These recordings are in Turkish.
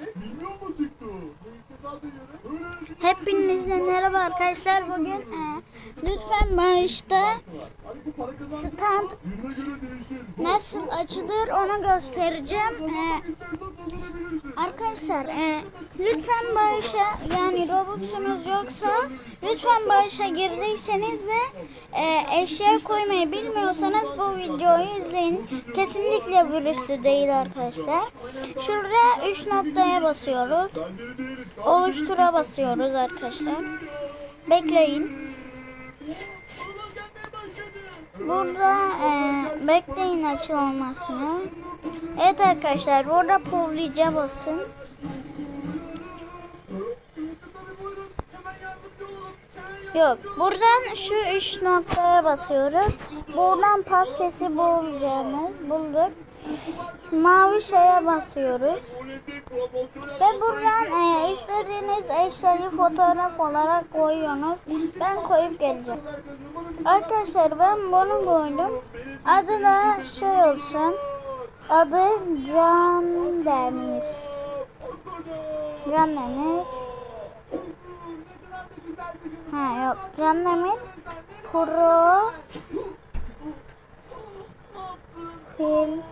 Bilmiyor musun TikTok? Bir Hepinize merhaba arkadaşlar. Bugün e, lütfen kazancı stand nasıl açılır onu göstereceğim. E, arkadaşlar e, lütfen bağışa yani Robux'unuz yoksa lütfen bağışa girdiyseniz ve e, eşya koymayı bilmiyorsanız bu videoyu izleyin. Kesinlikle virüslü değil arkadaşlar. Şurada 3 noktaya basıyoruz. Bence değilim. Oluştura basıyoruz arkadaşlar. Bekleyin. Burada e, bekleyin açılmasını. Evet arkadaşlar burada pullayıca basın. Yok buradan şu üç noktaya basıyoruz. Buradan pas sesi bulacağımız bulduk. Mavi şeye basıyoruz. Ve buradan e, istediğiniz eşyayı fotoğraf olarak koyuyorsunuz. Ben koyup geleceğim. Arkadaşlar ben bunu koydum. Adı da şey olsun. Adı Can Demir. Can Demir. Ha yok Can Demir. Pro Film.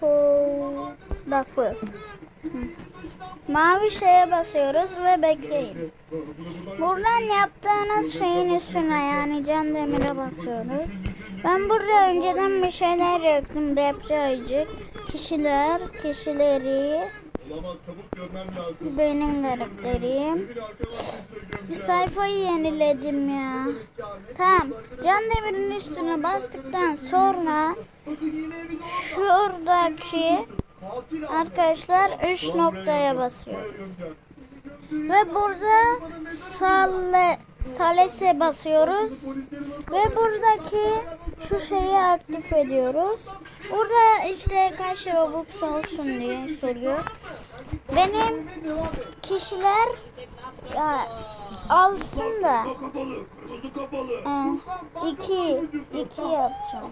Fotoğrafı. Mavi şeye basıyoruz ve bekleyin. Buradan yaptığınız şeyin üstüne yani can demire basıyoruz. Ben burada önceden bir şeyler yaptım. Rapçi. Kişiler, kişileri, benim karakterim. Bir sayfayı yeniledim ya. Tamam. Can demirin üstüne bastıktan sonra şuradaki. Arkadaşlar 3 noktaya basıyor. Ve burada salle, salese basıyoruz. Ve buradaki şu şeyi aktif ediyoruz. Burada işte kaç Robux olsun diye soruyor. Benim kişiler ya, alsın da Kapalı, kırmızı kapalı. e, iki, iki yapacağım.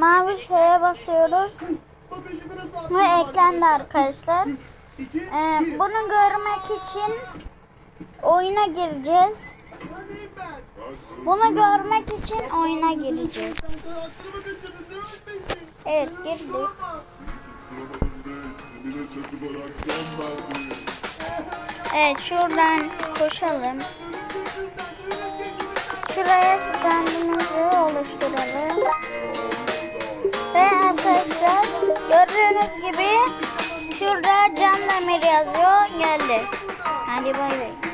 Mavi şeye basıyoruz. Ve eklendi arkadaşlar. İki, E, bunu görmek için oyuna gireceğiz. Bunu görmek için oyuna gireceğiz. Evet girdik. Evet şuradan koşalım. Şuraya standımızı oluşturalım. Arkadaşlar gördüğünüz gibi şurada can demir yazıyor geldi. Hadi bay bay.